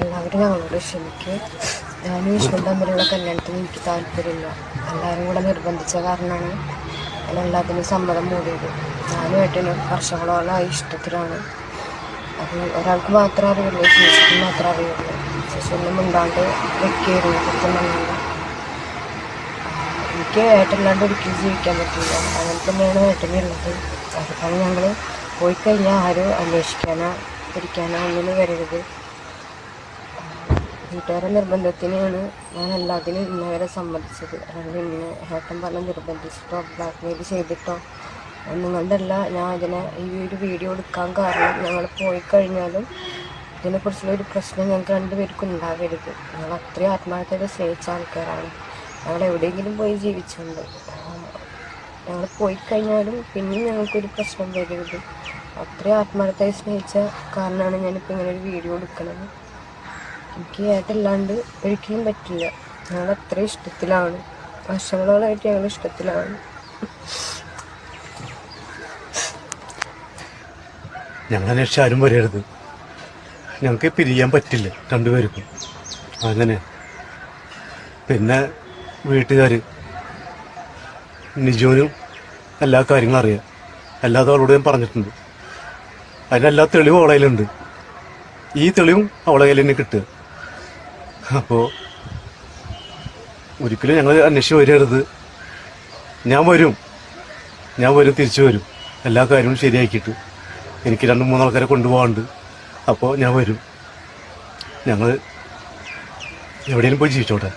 എല്ലാവരും ഞങ്ങളോട് ക്ഷമിക്കും. ഞാനും വിഷ്ണു തമ്മിലുള്ള കല്യാണത്തിന് എനിക്ക് താല്പര്യമില്ല. എല്ലാവരും കൂടെ നിർബന്ധിച്ച കാരണമാണ് ഞാൻ എല്ലാത്തിനും സമ്മതം മൂടിയത്. ഞാനും ഏട്ടനും വർഷങ്ങളോളമായി ഇഷ്ടത്തിലാണ്. അത് ഒരാൾക്ക് മാത്രമേ അറിയുള്ളൂ ശേഷിക്ക് മാത്രമേ അറിയുള്ളൂ. ചേച്ചി മുണ്ടാണ്ട് വെക്കുകയായിരുന്നു പറഞ്ഞില്ല എനിക്ക് ഏട്ടനില്ലാണ്ട് ഒരിക്കലും ജീവിക്കാൻ പറ്റില്ല. അങ്ങനെ തന്നെയാണ് ഏട്ടനുള്ളത് അതുപോലെ ഞങ്ങൾ പോയി കഴിഞ്ഞാൽ ആരും അന്വേഷിക്കാനോ പിടിക്കാനോ ഒന്നിനും വരരുത്. വീട്ടുകാരുടെ നിർബന്ധത്തിനാണ് ഞാൻ എല്ലാത്തിനും ഇന്നവരെ സമ്മതിച്ചത്. അല്ലാണ്ട് ഇന്ന് ഏട്ടൻ പറഞ്ഞ് നിർബന്ധിച്ചിട്ടോ ബ്ലാക്ക് മെയിൽ ചെയ്തിട്ടോ ഒന്നും കൊണ്ടല്ല ഞാൻ അതിനെ ഈ ഒരു വീഡിയോ എടുക്കാൻ കാരണം ഞങ്ങൾ പോയി കഴിഞ്ഞാലും ഇതിനെക്കുറിച്ചുള്ള ഒരു പ്രശ്നം ഞങ്ങൾക്ക് രണ്ടുപേർക്കും ഉണ്ടാവരുത്. ഞങ്ങൾ അത്രയും ആത്മാർത്ഥത സ്നേഹിച്ച ആൾക്കാരാണ്. ഞങ്ങൾ എവിടെയെങ്കിലും പോയി ജീവിച്ചുണ്ട് ഞങ്ങൾ പോയി കഴിഞ്ഞാലും പിന്നെയും ഞങ്ങൾക്കൊരു പ്രശ്നം വരരുത്. അത്രയും ആത്മാർത്ഥമായി സ്നേഹിച്ച കാരണമാണ് ഞാനിപ്പോൾ ഇങ്ങനെ ഒരു വീഡിയോ എടുക്കുന്നത്. എനിക്ക് ഏട്ടല്ലാണ്ട് ഒരിക്കലും പറ്റില്ല. ഞങ്ങൾ അത്ര ഇഷ്ടത്തിലാണ്. വർഷങ്ങളോളായിട്ട് ഞങ്ങൾ ഇഷ്ടത്തിലാണ്. ഞങ്ങൾ അന്വേഷിച്ച് ആരും വരരുത് ഞങ്ങൾക്ക് പിരിയാൻ പറ്റില്ല രണ്ടുപേർക്കും. അങ്ങനെ. പിന്നെ വീട്ടുകാർ നിജോനും എല്ലാ കാര്യങ്ങളും അറിയാം. അല്ലാതെ അവളോട് ഞാൻ പറഞ്ഞിട്ടുണ്ട്. അതിനെല്ലാ തെളിവും അവളെ കയ്യിലുണ്ട്. ഈ തെളിവും അവളെ കയ്യിൽ തന്നെ കിട്ടുക. അപ്പോൾ ഒരിക്കലും ഞങ്ങൾ അന്വേഷിച്ച് വരരുത്. ഞാൻ വരും. ഞാൻ വരും തിരിച്ചു വരും. എല്ലാ കാര്യവും ശരിയാക്കിയിട്ട്. എനിക്ക് രണ്ട് മൂന്നാൾക്കാരെ കൊണ്ടുപോകാണ്ട് അപ്പോൾ ഞാൻ വരും. ഞങ്ങൾ എവിടെയെങ്കിലും പോയി ജീവിച്ചോട്ടെ.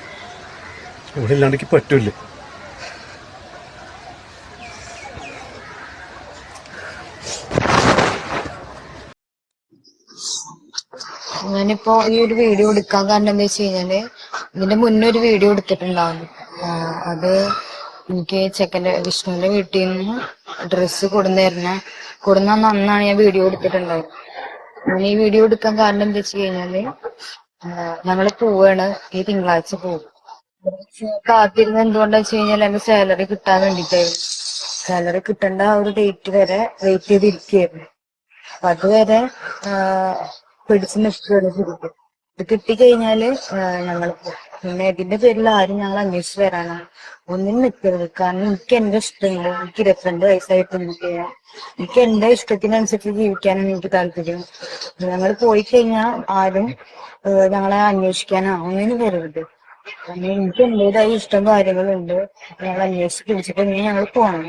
ഇവിടെ ഇല്ലാണ്ടെങ്കിൽ എനിക്ക് ഞാനിപ്പോ ഈ ഒരു വീഡിയോ എടുക്കാൻ കാരണം എന്താ വെച്ച് കഴിഞ്ഞാൽ ഇതിന്റെ മുന്നേ ഒരു വീഡിയോ എടുത്തിട്ടുണ്ടാവും അത് എനിക്ക് ചെക്കന്റെ വിഷ്ണുവിന്റെ വീട്ടിൽ നിന്ന് ഡ്രസ്സ് കൊടുന്നേരുന്ന കൊടുന്ന അന്നാണ് ഞാൻ വീഡിയോ എടുത്തിട്ടുണ്ടായത്. ഞാൻ ഈ വീഡിയോ എടുക്കാൻ കാരണം എന്താ വെച്ച് കഴിഞ്ഞാൽ ഞങ്ങൾ പോവാണ് ഈ തിങ്കളാഴ്ച പോകും കാത്തിരുന്ന് എന്തുകൊണ്ടാ വെച്ച് കഴിഞ്ഞാൽ എന്റെ സാലറി കിട്ടാൻ വേണ്ടിട്ടായിരുന്നു. സാലറി കിട്ടേണ്ട ആ ഒരു ഡേറ്റ് വരെ വെയിറ്റ് ചെയ്തിരിക്കുകയായിരുന്നു. അപ്പൊ അതുവരെ പിടിച്ചു നിൽക്കുകയാണ് ശരിക്കും. ഇത് കിട്ടിക്കഴിഞ്ഞാൽ ഞങ്ങൾ പിന്നെ ഇതിന്റെ പേരിൽ ആരും ഞങ്ങൾ അന്വേഷിച്ച് വരാനാണ്. ഒന്നിനും നിൽക്കരുത്. കാരണം എനിക്ക് എന്റെ ഇഷ്ടങ്ങൾ എനിക്ക് ഇരുപത്തിരണ്ട് വയസ്സായിട്ട് എനിക്ക് എനിക്ക് എന്റെ ഇഷ്ടത്തിനനുസരിച്ച് ജീവിക്കാനാണ് എനിക്ക് താല്പര്യം. ഞങ്ങൾ പോയി കഴിഞ്ഞാൽ ആരും ഞങ്ങളെ അന്വേഷിക്കാനോ ഒന്നിനും വരരുത്. കാരണം എനിക്ക് എന്റേതായ ഇഷ്ടം കാര്യങ്ങളുണ്ട്. ഞങ്ങൾ അന്വേഷിച്ച് പിടിച്ചിട്ട് ഇനി ഞങ്ങൾ പോകണം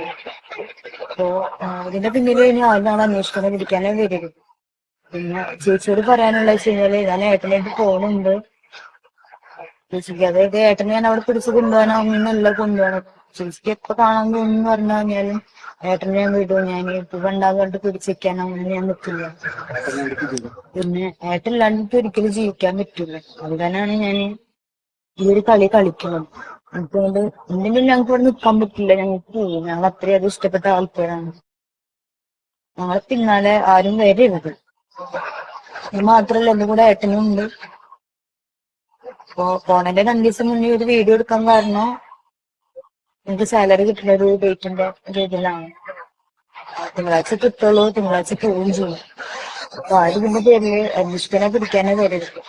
അപ്പോ ഇതിന്റെ പിന്നിൽ ഇനി ആരും ഞങ്ങൾ അന്വേഷിക്കാനോ പിടിക്കാനോ വരരുത്. പിന്നെ ചേച്ചിയോട് പറയാനുള്ള വെച്ച് കഴിഞ്ഞാൽ ഞാൻ ഏട്ടനായിട്ട് പോണുണ്ട്. ചേച്ചിക്ക് അതായത് ഏട്ടനെ ഞാൻ അവിടെ പിടിച്ച് കൊണ്ടുപോകാൻ ഒന്നല്ല കൊണ്ടുപോകണം. ചേച്ചിക്ക് എപ്പോ കാണാൻ തോന്നുന്നു പറഞ്ഞു കഴിഞ്ഞാലും ഏട്ടനെ ഞാൻ വിടും. ഞാൻ ഇപ്പൊ കണ്ടാൻ കണ്ട് പിടിച്ചിരിക്കാനോ അങ്ങനെ ഞാൻ നിൽക്കില്ല പിന്നെ ഏട്ടനില്ലാണ്ട് ഒരിക്കലും ജീവിക്കാൻ പറ്റില്ല അതുതന്നെയാണ് ഞാൻ ഈ ഒരു കളി കളിക്കുന്നത്. അതുകൊണ്ട് എന്തെങ്കിലും ഞങ്ങൾക്ക് ഇവിടെ നിൽക്കാൻ പറ്റില്ല. ഞങ്ങൾക്ക് പോകും ഞങ്ങൾ അത്രയും അത് ഇഷ്ടപ്പെട്ട ആൾക്കാരാണ്. ഞങ്ങളെ പിന്നാലെ ആരും വരരുത്. ഇത് മാത്രല്ല എന്റെ കൂടെ ഏട്ടനും ഉണ്ട്. പോണന്റെ രണ്ടു ദിവസം മുന്നേ ഒരു വീഡിയോ എടുക്കാൻ കാരണം എനിക്ക് സാലറി കിട്ടുന്ന ഒരു ഡേറ്റിന്റെ ഒരു ഇതിലാണ് തിങ്കളാഴ്ച കിട്ടുള്ളൂ തിങ്കളാഴ്ച പോവുകയും ചെയ്യും. അപ്പൊ ആ ഇതിന്റെ പേരിൽ അന്വേഷിക്കാനെ പിടിക്കാനേ വരരുത്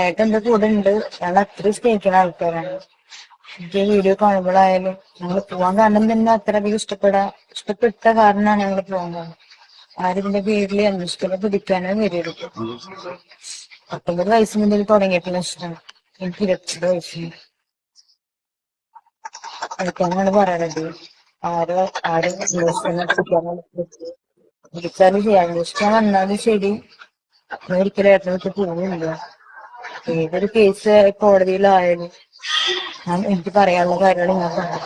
ഏട്ടൻ എന്റെ കൂടെ ഉണ്ട്. ഞങ്ങൾ അത്രയും സ്നേഹിക്കുന്ന ആൾക്കാരാണ്. എനിക്ക് വീഡിയോ കാണുമ്പോഴായാലും ഞങ്ങൾ പോവാൻ കാരണം തന്നെ അത്രയധികം ഇഷ്ടപ്പെടാ ഇഷ്ടപ്പെട്ട കാരണമാണ് ഞങ്ങൾ പോകുന്നത് ആരും ഇതിന്റെ പേരിൽ അന്വേഷിക്കാനോ പിടിക്കാനോ വരരുത്. പത്തൊമ്പത് വയസ്സ് മുതൽ തുടങ്ങിയിട്ടുള്ള ഇഷ്ടമാണ് എനിക്ക് ഇരുപത്തിരണ്ട് വയസ്സിന് അടുക്കാനാണ് പറയണത്. ആരോ ആരും വിളിച്ചാലും ചെയ്യാം. അന്വേഷിക്കാൻ വന്നാലും ശരി. ഒരിക്കലും ഏറ്റവും പോകുന്നില്ല ഏതൊരു കേസ് കോടതിയിലായാലും എനിക്ക് പറയാനുള്ള കാര്യങ്ങൾ പറഞ്ഞു